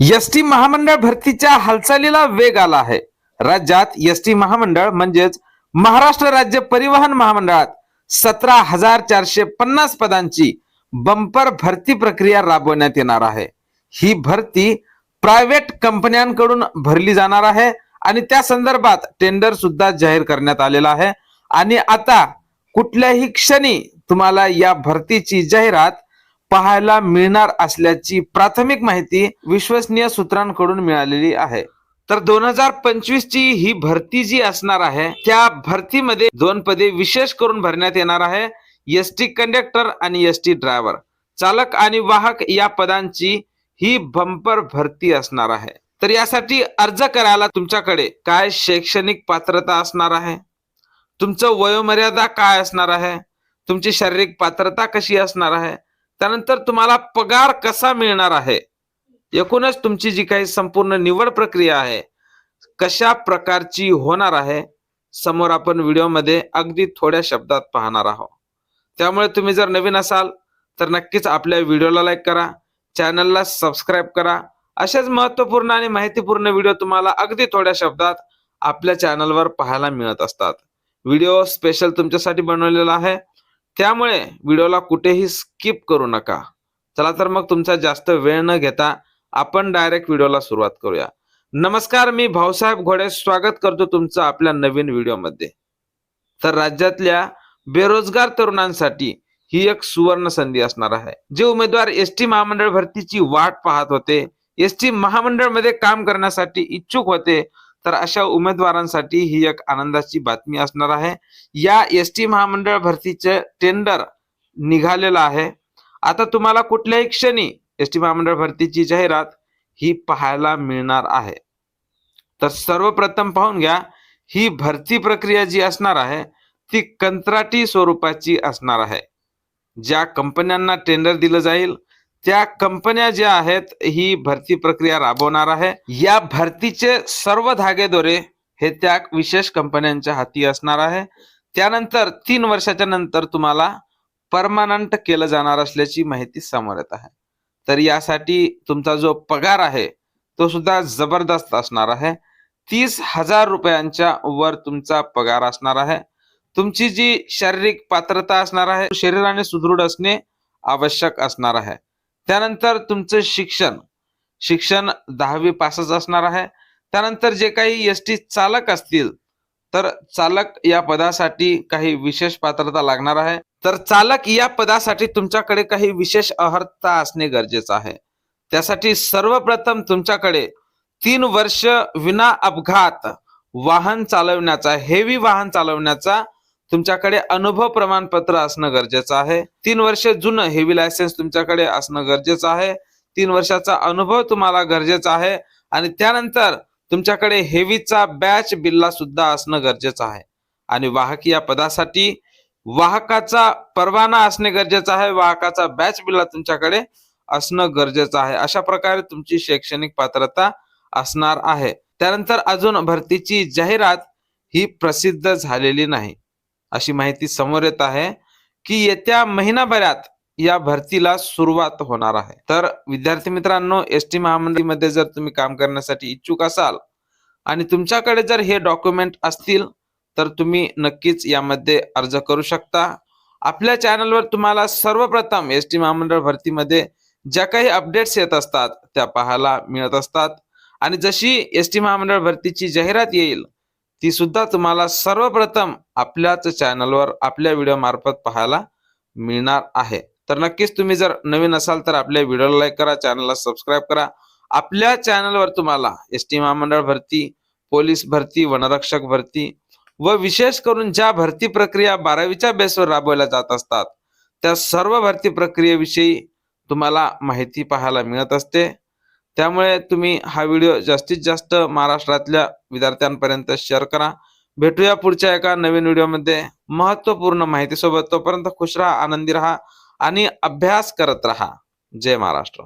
S T महामंडळ भरतीच्या हालचालीला वेग आला आहे. राज्यात एस टी महामंडळ म्हणजेच महाराष्ट्र राज्य परिवहन महामंडळात सतरा हजार चारशे पन्नास पदांची बंपर भरती प्रक्रिया राबवण्यात येणार आहे. ही भरती प्रायव्हेट कंपन्यांकडून भरली जाणार आहे आणि त्या संदर्भात टेंडर सुद्धा जाहीर करण्यात आलेला आहे. आणि आता कुठल्याही क्षणी तुम्हाला या भरतीची जाहिरात पाहायला मिळणार असल्याची प्राथमिक माहिती विश्वसनीय सूत्रांकडून मिळालेली आहे. तर दोन हजार पंचवीस ची ही भरती जी असणार आहे त्या भरतीमध्ये दोन पदे विशेष करून भरण्यात येणार आहे एस टी कंडक्टर आणि एस टी ड्रायव्हर. चालक आणि वाहक या पदांची ही बंपर भरती असणार आहे. तर यासाठी अर्ज करायला तुमच्याकडे काय शैक्षणिक पात्रता असणार आहे? तुमचं वयोमर्यादा काय असणार आहे? तुमची शारीरिक पात्रता कशी असणार आहे? त्यानंतर तुम्हाला पगार कसा मिळणार आहे? एकूणच तुमची जी काही संपूर्ण निवड प्रक्रिया आहे कशा प्रकारची होणार आहे समोर आपण व्हिडिओमध्ये अगदी थोड्या शब्दात पाहणार आहोत. त्यामुळे तुम्ही जर नवीन असाल तर नक्कीच आपल्या व्हिडिओला लाईक करा चॅनलला सबस्क्राईब करा. असेच महत्त्वपूर्ण आणि माहितीपूर्ण व्हिडिओ तुम्हाला अगदी थोड्या शब्दात आपल्या चॅनलवर पाहायला मिळत असतात. व्हिडिओ स्पेशल तुमच्यासाठी बनवलेला आहे. त्यामुळे व्हिडिओला कुठेही स्किप करू नका. चला तर मग तुमचा जास्त वेळ न घेता आपण डायरेक्ट व्हिडिओला सुरुवात करूया. नमस्कार मी भाऊसाहेब घोडे. स्वागत करतो तुमचं आपल्या नवीन व्हिडिओमध्ये. तर राज्यातल्या बेरोजगार तरुणांसाठी ही एक सुवर्ण संधी असणार आहे. जे उमेदवार एस टी महामंडळ भरतीची वाट पाहत होते एस टी महामंडळमध्ये काम करण्यासाठी इच्छुक होते तर अशा उमेदवारांसाठी ही एक आनंदाची बातमी असणार आहे. या एस टी महामंडळ भरतीचे टेंडर निघालेलं आहे. आता तुम्हाला कुठल्याही क्षणी एस टी महामंडळ भरतीची जाहिरात ही पाहायला मिळणार आहे. तर सर्वप्रथम पाहून घ्या ही भरती प्रक्रिया जी असणार आहे ती कंत्राटी स्वरूपाची असणार आहे. ज्या कंपन्यांना टेंडर दिलं जाईल त्या कंपन्या ज्या आहेत ही भरती प्रक्रिया राबवणार आहे. या भरतीचे सर्व धागेदोरे हे त्या विशेष कंपन्यांच्या हाती असणार आहे. त्यानंतर तीन वर्षाच्या नंतर तुम्हाला परमानंट केलं जाणार असल्याची माहिती समोर येत आहे. तर यासाठी तुमचा जो पगार आहे तो सुद्धा जबरदस्त असणार आहे. तीस हजार रुपयांच्या वर तुमचा पगार असणार आहे. तुमची जी शारीरिक पात्रता असणार आहे शरीराने सुदृढ असणे आवश्यक असणार आहे. त्यानंतर तुमचं शिक्षण. शिक्षण दहावी पासच असणार आहे. त्यानंतर जे काही एस टी चालक असतील तर चालक या पदासाठी काही विशेष पात्रता लागणार आहे. तर चालक या पदासाठी तुमच्याकडे काही विशेष अर्हता असणे गरजेचं आहे. त्यासाठी सर्वप्रथम तुमच्याकडे तीन वर्ष विना अपघात वाहन चालवण्याचा हेवी वाहन चालवण्याचा तुमच्याकडे अनुभव प्रमाणपत्र असणं गरजेचं आहे. तीन वर्ष जुनं हेवी लायसन्स तुमच्याकडे असणं गरजेचं आहे. तीन वर्षाचा अनुभव तुम्हाला गरजेचा आहे. आणि त्यानंतर तुमच्याकडे हेवीचा बॅच बिल्ला सुद्धा असणं गरजेचं आहे. आणि वाहक या पदासाठी वाहकाचा परवाना असणे गरजेचं आहे. वाहकाचा बॅच बिल्ला तुमच्याकडे असणं गरजेचं आहे. अशा प्रकारे तुमची शैक्षणिक पात्रता असणार आहे. त्यानंतर अजून भरतीची जाहिरात ही प्रसिद्ध झालेली नाही. अशी माहिती समोर येत आहे की येत्या महिनाभरात या भरतीला सुरुवात होणार आहे. तर विद्यार्थी मित्रांनो एस टी महामंडळीमध्ये जर तुम्ही काम करण्यासाठी इच्छुक असाल आणि तुमच्याकडे जर हे डॉक्युमेंट असतील तर तुम्ही नक्कीच यामध्ये अर्ज करू शकता. आपल्या चॅनलवर तुम्हाला सर्वप्रथम एस टी महामंडळ भरतीमध्ये ज्या काही अपडेट्स येत असतात त्या पाहायला मिळत असतात. आणि जशी एस टी महामंडळ भरतीची जाहिरात येईल ती सुद्धा तुम्हाला सर्वप्रथम आपल्याच चॅनलवर आपल्या व्हिडिओ मार्फत पाहायला मिळणार आहे. तर नक्कीच तुम्ही जर नवीन असाल तर आपल्या व्हिडिओला लाईक करा चॅनलला सबस्क्राईब करा. आपल्या चॅनलवर तुम्हाला एस टी महामंडळ भरती पोलीस भरती वनरक्षक भरती व विशेष करून ज्या भरती प्रक्रिया बारावीच्या बेसवर राबवल्या जात असतात त्या सर्व भरती प्रक्रियेविषयी तुम्हाला माहिती पाहायला मिळत असते. त्यामुळे तुम्ही हा व्हिडिओ जास्तीत जास्त महाराष्ट्रातल्या विद्यार्थ्यांपर्यंत शेअर करा. भेटूया पुढच्या एका नवीन व्हिडिओमध्ये. महत्त्वपूर्ण माहितीसोबत तोपर्यंत खुश राहा आनंदी राहा आणि अभ्यास करत राहा. जय महाराष्ट्र.